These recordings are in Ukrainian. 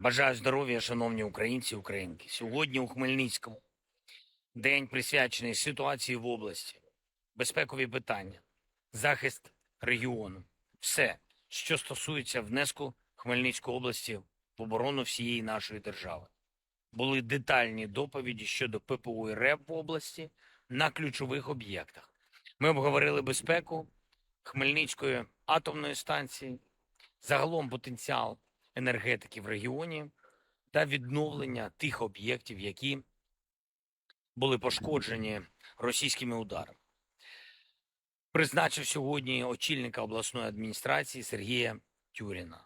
Бажаю здоров'я, шановні українці і українки. Сьогодні у Хмельницькому день присвячений ситуації в області, безпекові питання, захист регіону. Все, що стосується внеску Хмельницької області в оборону всієї нашої держави. Були детальні доповіді щодо ППУ і РЕБ в області на ключових об'єктах. Ми обговорили безпеку Хмельницької атомної станції, загалом потенціал енергетики в регіоні та відновлення тих об'єктів, які були пошкоджені російськими ударами. Призначив сьогодні очільника обласної адміністрації Сергія Тюріна.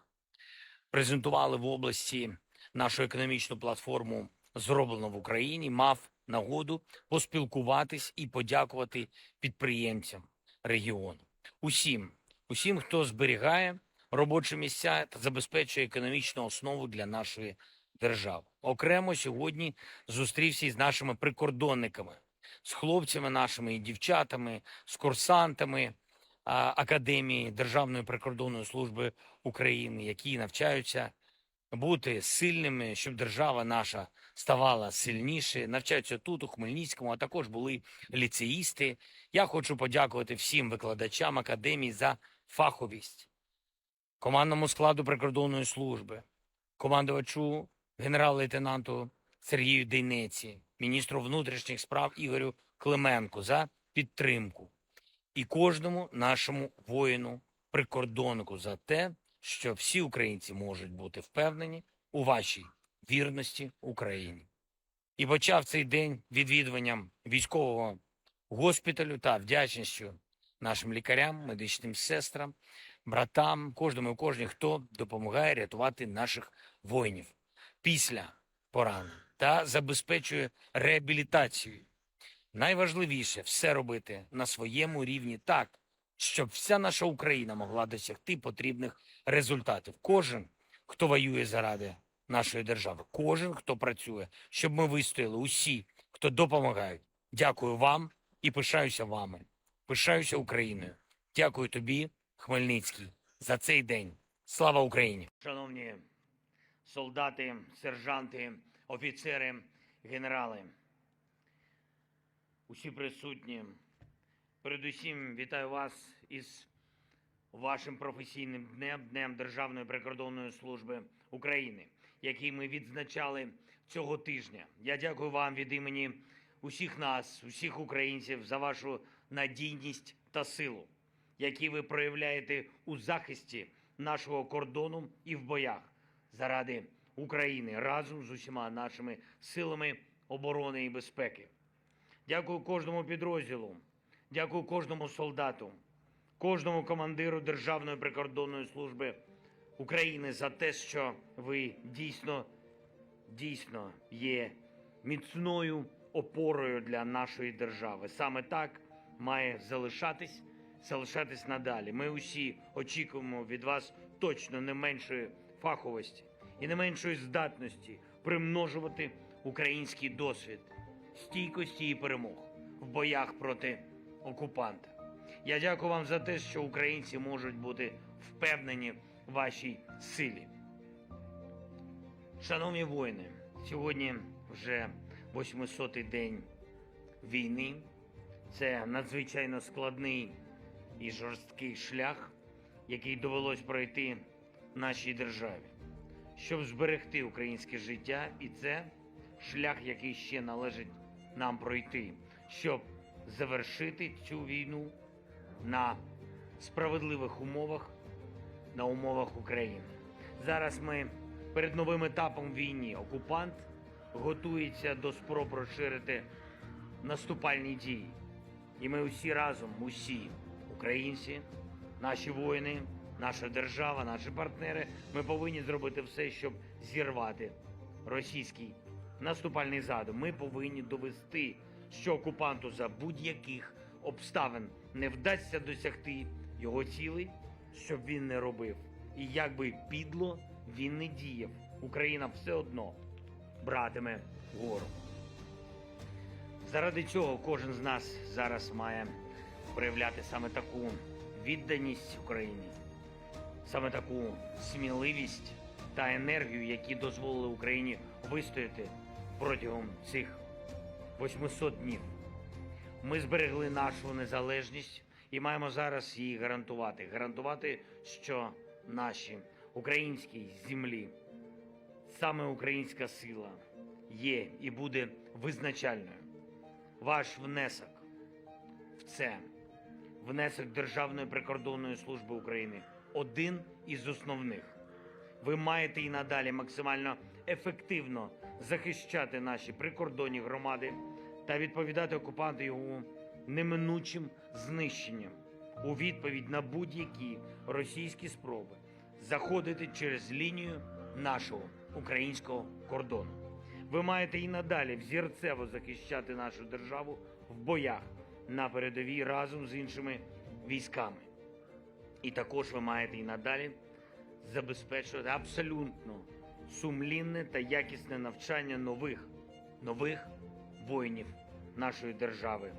Презентували в області нашу економічну платформу зроблено в Україні. Мав нагоду поспілкуватись і подякувати підприємцям регіону. Усім, усім, хто зберігає робочі місця та забезпечує економічну основу для нашої держави. Окремо сьогодні зустрівся із нашими прикордонниками, з хлопцями нашими і дівчатами, з курсантами Академії Державної прикордонної служби України, які навчаються бути сильними, щоб держава наша ставала сильніше. Навчаються тут, у Хмельницькому, а також були ліцеїсти. Я хочу подякувати всім викладачам академії за фаховість командному складу прикордонної служби, командувачу генерал-лейтенанту Сергію Дейнеці, міністру внутрішніх справ Ігорю Клименку за підтримку і кожному нашому воїну, прикордоннику за те, що всі українці можуть бути впевнені у вашій вірності Україні. І почав цей день відвідуванням військового госпіталю та вдячністю нашим лікарям, медичним сестрам, братам, кожному і кожній, хто допомагає рятувати наших воїнів після поранень та забезпечує реабілітацію. Найважливіше все робити на своєму рівні так, щоб вся наша Україна могла досягти потрібних результатів. Кожен, хто воює заради нашої держави, кожен, хто працює, щоб ми вистояли, усі, хто допомагають. Дякую вам і пишаюся вами. Пишаюся Україною. Дякую тобі, Хмельницький, за цей день. Слава Україні! Шановні солдати, сержанти, офіцери, генерали, усі присутні. Передусім вітаю вас із вашим професійним днем, Днем Державної прикордонної служби України, який ми відзначали цього тижня. Я дякую вам від імені усіх нас, усіх українців, за вашу надійність та силу, які ви проявляєте у захисті нашого кордону і в боях заради України разом з усіма нашими силами оборони і безпеки. Дякую кожному підрозділу, дякую кожному солдату, кожному командиру Державної прикордонної служби України за те, що ви дійсно, дійсно є міцною опорою для нашої держави. Саме так має залишатись, залишатись надалі. Ми усі очікуємо від вас точно не меншої фаховості і не меншої здатності примножувати український досвід, стійкості і перемог в боях проти окупанта. Я дякую вам за те, що українці можуть бути впевнені в вашій силі. Шановні воїни, сьогодні вже 800-й день війни. Це надзвичайно складний і жорсткий шлях, який довелось пройти нашій державі, щоб зберегти українське життя, і це шлях, який ще належить нам пройти, щоб завершити цю війну на справедливих умовах, на умовах України. Зараз ми перед новим етапом війни. Окупант готується до спроб розширити наступальні дії. І ми усі разом, усі українці, наші воїни, наша держава, наші партнери, ми повинні зробити все, щоб зірвати російський наступальний задум. Ми повинні довести, що окупанту за будь-яких обставин не вдасться досягти його цілей, щоб він не робив. І як би підло він не діяв, Україна все одно братиме гору. Заради цього кожен з нас зараз має проявляти саме таку відданість Україні, саме таку сміливість та енергію, які дозволили Україні вистояти протягом цих 800 днів. Ми зберегли нашу незалежність і маємо зараз її гарантувати. Гарантувати, що наші українській землі саме українська сила є і буде визначальною. Ваш внесок в це, внесок Державної прикордонної служби України один із основних. Ви маєте і надалі максимально ефективно захищати наші прикордонні громади та відповідати окупанту його неминучим знищенням у відповідь на будь-які російські спроби заходити через лінію нашого українського кордону. Ви маєте і надалі взірцево захищати нашу державу в боях на передовій разом з іншими військами. І також ви маєте і надалі забезпечувати абсолютно сумлінне та якісне навчання нових нових воїнів нашої держави.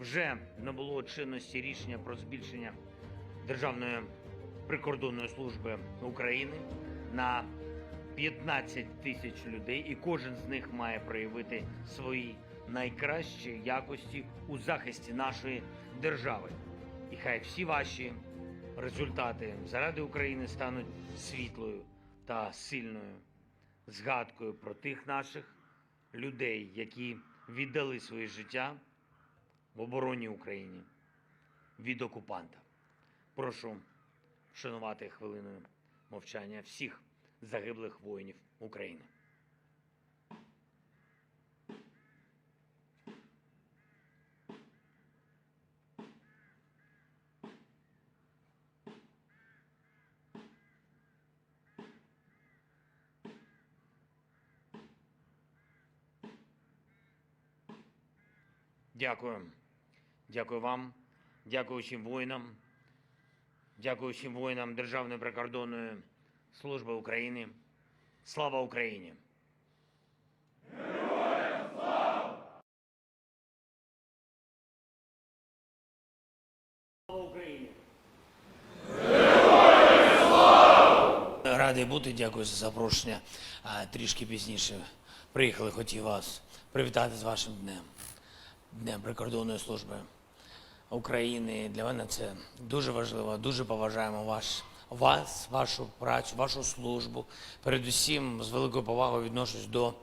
Вже набуло чинності рішення про збільшення Державної прикордонної служби України на 15 тисяч людей, і кожен з них має проявити свої найкращі якості у захисті нашої держави. І хай всі ваші результати заради України стануть світлою та сильною згадкою про тих наших людей, які віддали своє життя в обороні України від окупанта. Прошу вшанувати хвилиною мовчання всіх загиблих воїнів України. Дякую. Дякую вам. Дякую всім воїнам. Дякую всім воїнам Державної прикордонної служби України. Слава Україні! Слава Україні! Радий бути, дякую за запрошення. Трішки пізніше приїхали, хотів вас привітати з вашим днем. Днем прикордонної служби України. Для мене це дуже важливо. Дуже поважаємо ваш, вас, вашу працю, вашу службу. Передусім, з великою повагою відношусь до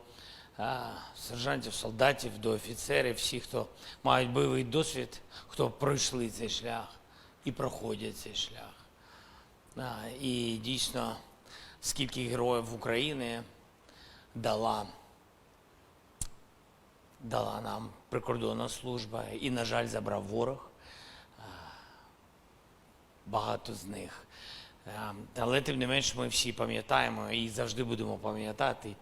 а, сержантів, солдатів, до офіцерів, всіх, хто мають бойовий досвід, хто пройшли цей шлях і проходять цей шлях. А, і дійсно, скільки героїв України дала дала нам прикордонна служба і, на жаль, забрав ворог. Багато з них. Але тим не менш ми всі пам'ятаємо і завжди будемо пам'ятати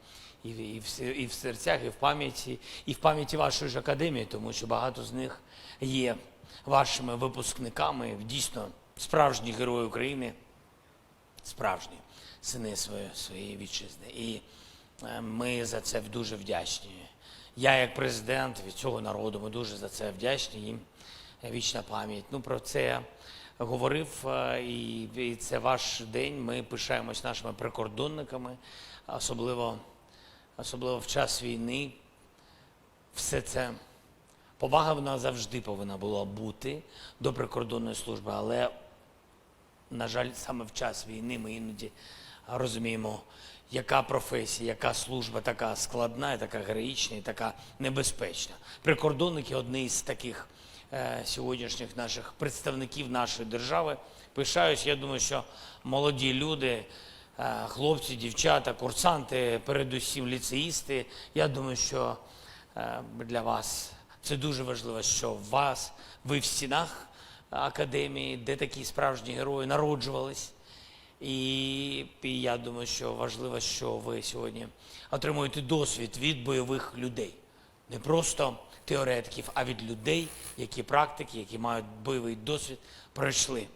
і, і, в, і в серцях, і в пам'яті, і в пам'яті вашої ж академії, тому що багато з них є вашими випускниками, дійсно справжні герої України, справжні сини своєї, своєї вітчизни. І е, ми за це дуже вдячні. Я, як президент від цього народу, ми дуже за це вдячні їм. Вічна пам'ять. Ну про це говорив, е, і, і це ваш день. Ми пишаємось нашими прикордонниками, особливо, особливо в час війни. Все це повага вона завжди повинна була бути до прикордонної служби, але на жаль, саме в час війни ми іноді розуміємо, яка професія, яка служба така складна, така героїчна і така небезпечна. Прикордонники одні з таких е, сьогоднішніх наших представників нашої держави. Пишаюсь, я думаю, що молоді люди, е, хлопці, дівчата, курсанти, передусім ліцеїсти. Я думаю, що е, для вас це дуже важливо, що вас, ви в стінах академії, де такі справжні герої народжувались. І, я думаю, що важливо, що ви сьогодні отримуєте досвід від бойових людей. Не просто теоретиків, а від людей, які практики, які мають бойовий досвід, пройшли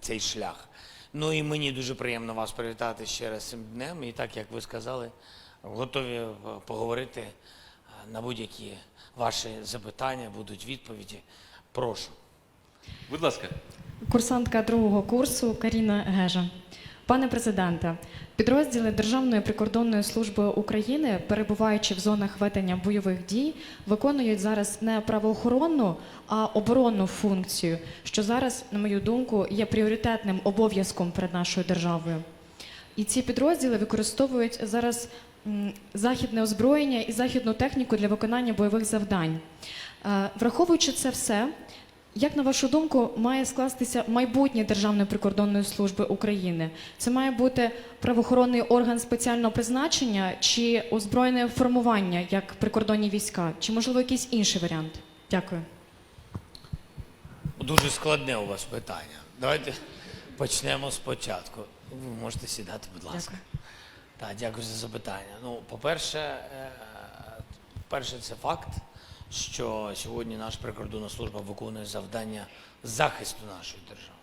цей шлях. Ну і мені дуже приємно вас привітати ще раз цим днем. І так, як ви сказали, готові е, поговорити е, на будь-які ваші запитання, будуть відповіді. Прошу. Будь ласка. Курсантка другого курсу Каріна Гежа. Пане президенте, підрозділи Державної прикордонної служби України, перебуваючи в зонах ведення бойових дій, виконують зараз не правоохоронну, а оборонну функцію, що зараз, на мою думку, є пріоритетним обов'язком перед нашою державою. І ці підрозділи використовують зараз західне озброєння і західну техніку для виконання бойових завдань. Е, Враховуючи це все, як на вашу думку, має скластися майбутнє Державної прикордонної служби України? Це має бути правоохоронний орган спеціального призначення чи озброєне формування, як прикордонні війська, чи можливо якийсь інший варіант? Дякую. Дуже складне у вас питання. Давайте почнемо спочатку. Ви можете сідати, будь ласка. Дякую. Так, дякую за запитання. Ну, по-перше, е, перше, це факт, що сьогодні наша прикордонна служба виконує завдання захисту нашої держави.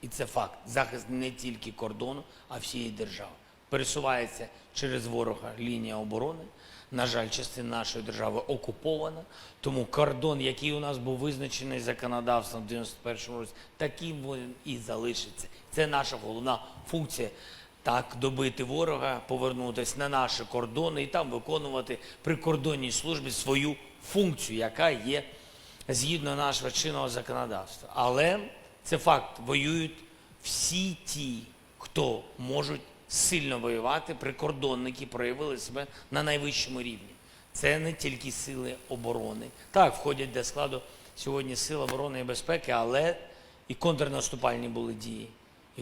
І це факт. Захист не тільки кордону, а всієї держави. Пересувається через ворога лінія оборони. На жаль, частина нашої держави окупована, тому кордон, який у нас був визначений законодавством в 91-му році, таким він і залишиться. Це наша головна функція так добити ворога, повернутися на наші кордони і там виконувати прикордонній службі свою функцію, яка є згідно нашого чинного законодавства. Але це факт, воюють всі ті, хто можуть сильно воювати, прикордонники проявили себе на найвищому рівні. Це не тільки сили оборони. Так, входять до складу сьогодні сил оборони і безпеки, але і контрнаступальні були дії,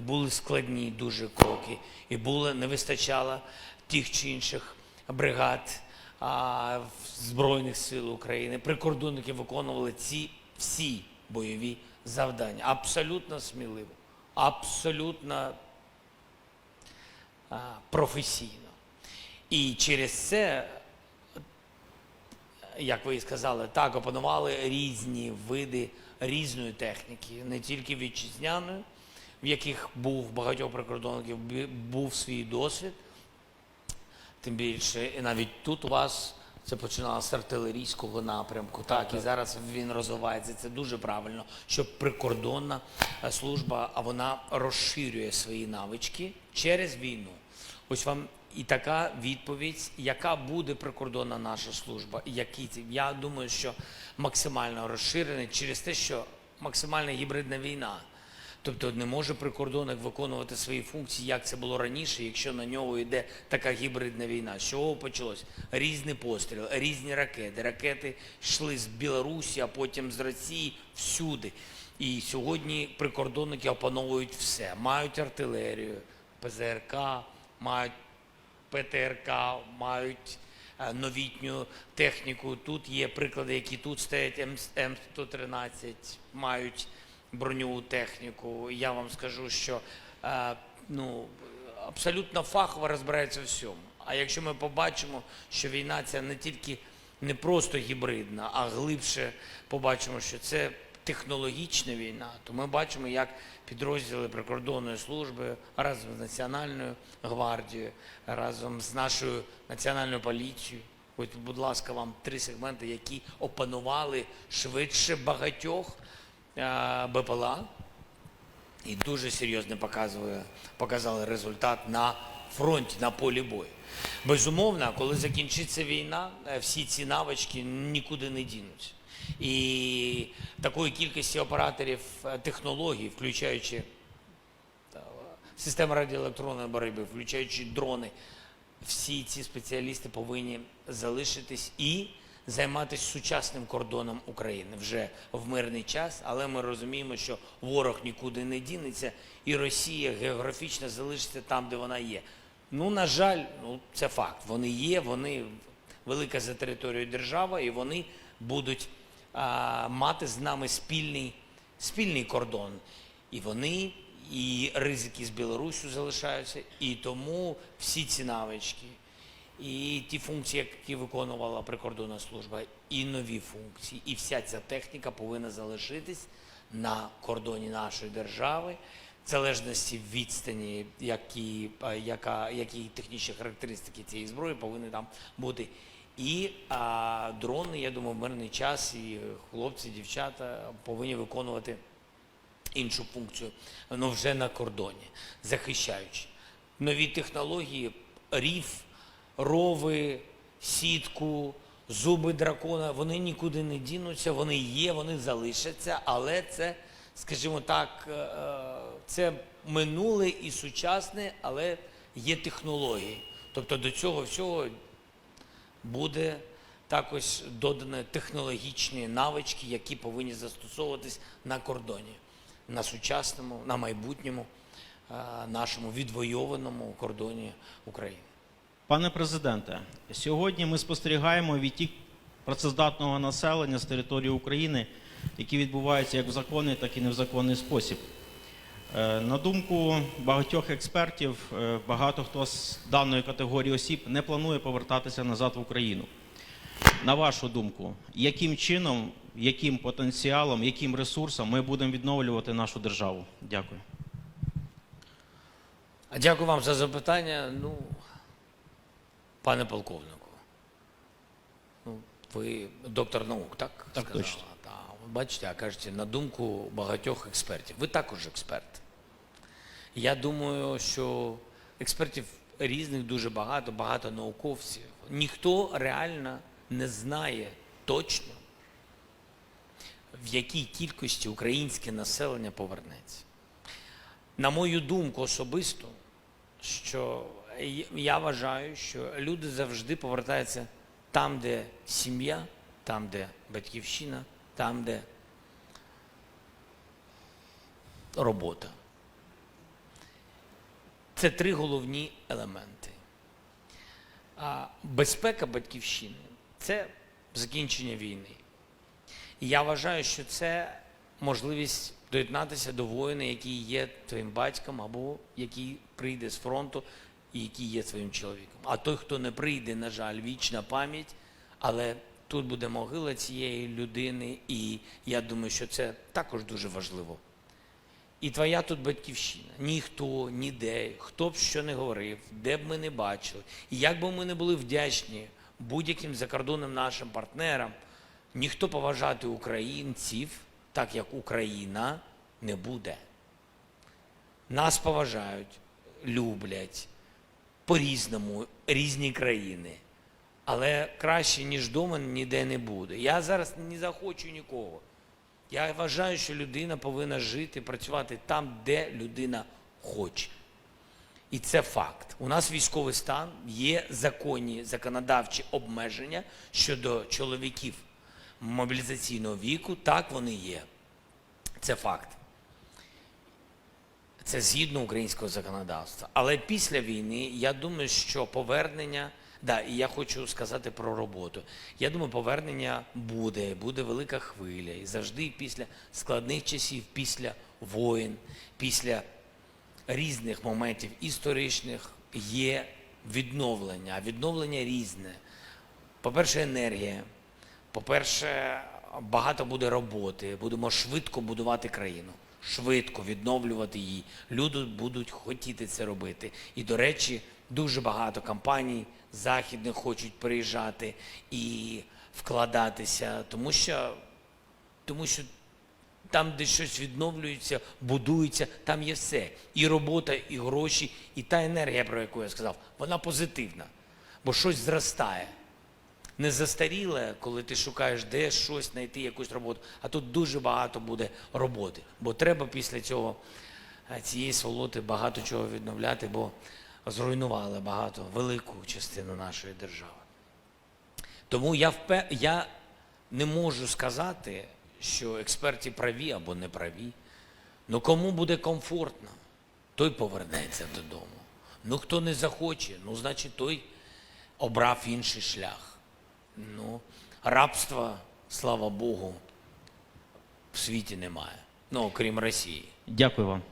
і були складні дуже кроки, і було не вистачало тих чи інших бригад а, Збройних сил України. Прикордонники виконували ці всі бойові завдання. Абсолютно сміливо, абсолютно а, професійно. І через це, як ви і сказали, так опанували різні види різної техніки, не тільки вітчизняної, в яких був багатьох прикордонників був свій досвід. Тим більше, і навіть тут у вас це починалося з артилерійського напрямку. Так, і зараз він розвивається. Це дуже правильно, що прикордонна е, служба, а вона розширює свої навички через війну. Ось вам і така відповідь, яка буде прикордонна наша служба. і Які ці я думаю, що максимально розширений через те, що максимальна гібридна війна. Тобто не може прикордонник виконувати свої функції, як це було раніше, якщо на нього йде така гібридна війна. З чого почалось? Різні постріли, різні ракети. Ракети йшли з Білорусі, а потім з Росії всюди. І сьогодні прикордонники опановують все. Мають артилерію, ПЗРК, мають ПТРК, мають е, новітню техніку. Тут є приклади, які тут стоять М- М113, мають броньову техніку. Я вам скажу, що е, ну, абсолютно фахово розбирається в всьому. А якщо ми побачимо, що війна ця не тільки не просто гібридна, а глибше побачимо, що це технологічна війна, то ми бачимо, як підрозділи прикордонної служби разом з Національною гвардією, разом з нашою національною поліцією. Ось, будь ласка, вам три сегменти, які опанували швидше багатьох БПЛА і дуже серйозно показує, показали результат на фронті, на полі бою. Безумовно, коли закінчиться війна, е, всі ці навички нікуди не дінуться. І такої кількості операторів е, технологій, включаючи та, системи радіоелектронної боротьби, включаючи дрони, всі ці спеціалісти повинні залишитись і займатися сучасним кордоном України вже в мирний час, але ми розуміємо, що ворог нікуди не дінеться, і Росія географічно залишиться там, де вона є. Ну, на жаль, ну це факт. Вони є, вони велика за територією держава, і вони будуть а, мати з нами спільний, спільний кордон. І вони, і ризики з Білоруссю залишаються, і тому всі ці навички, і ті функції, які виконувала прикордонна служба, і нові функції, і вся ця техніка повинна залишитись на кордоні нашої держави, в залежності відстані, які, яка, які технічні характеристики цієї зброї повинні там бути. І а, дрони, я думаю, в мирний час і хлопці, дівчата повинні виконувати іншу функцію, ну вже на кордоні, захищаючи. нові технології, рів, рови, сітку, зуби дракона, вони нікуди не дінуться, вони є, вони залишаться, але це, скажімо так, е, е, це минуле і сучасне, але є технології. Тобто до цього всього буде також додано технологічні навички, які повинні застосовуватись на кордоні, на сучасному, на майбутньому е, нашому відвойованому кордоні України. Пане президенте, сьогодні ми спостерігаємо відтік працездатного населення з території України, які відбуваються як в законний, так і не в законний спосіб. Е, На думку багатьох експертів, е, багато хто з даної категорії осіб не планує повертатися назад в Україну. На вашу думку, яким чином, яким потенціалом, яким ресурсом ми будемо відновлювати нашу державу? Дякую. Дякую вам за запитання. Ну, пане полковнику, ну, ви доктор наук, так? Так, сказала? точно. Ви бачите, а кажете, на думку багатьох експертів. Ви також експерт. Я думаю, що експертів різних дуже багато, багато науковців. Ніхто реально не знає точно, в якій кількості українське населення повернеться. На мою думку особисто, що я вважаю, що люди завжди повертаються там, де сім'я, там, де батьківщина, там, де робота. Це три головні елементи. А безпека батьківщини це закінчення війни. І я вважаю, що це можливість доєднатися до воїна, який є твоїм батьком, або який прийде з фронту який є твоїм чоловіком. А той, хто не прийде, на жаль, вічна пам'ять, але тут буде могила цієї людини, і я думаю, що це також дуже важливо. І твоя тут батьківщина. Ніхто, ніде, хто б що не говорив, де б ми не бачили, і як би ми не були вдячні будь-яким закордонним нашим партнерам, ніхто поважати українців, так як Україна, не буде. Нас поважають, люблять по-різному, різні країни. Але краще, ніж вдома, ніде не буде. Я зараз не захочу нікого. Я вважаю, що людина повинна жити, працювати там, де людина хоче. І це факт. У нас військовий стан, є законні законодавчі обмеження щодо чоловіків мобілізаційного віку. Так вони є. Це факт. Це згідно українського законодавства. Але після війни я думаю, що повернення. Да, і я хочу сказати про роботу. Я думаю, повернення буде, буде велика хвиля. І завжди після складних часів, після воїн, після різних моментів історичних є відновлення. А відновлення різне. По-перше, енергія. По-перше, багато буде роботи. Будемо швидко будувати країну, швидко відновлювати її. Люди будуть хотіти це робити. І, до речі, дуже багато компаній західних хочуть приїжджати і вкладатися, тому що, тому що там, де щось відновлюється, будується, там є все. І робота, і гроші, і та енергія, про яку я сказав, вона позитивна, бо щось зростає. Не застаріле, коли ти шукаєш де щось знайти, якусь роботу, а тут дуже багато буде роботи. Бо треба після цього е, цієї сволоти багато чого відновляти, бо зруйнували багато велику частину нашої держави. Тому я, впе... я не можу сказати, що експерти праві або не праві. Ну кому буде комфортно, той повернеться додому. Ну хто не захоче, ну значить той обрав інший шлях. Ну, рабства, слава Богу, в світі немає. Ну, окрім Росії. Дякую вам.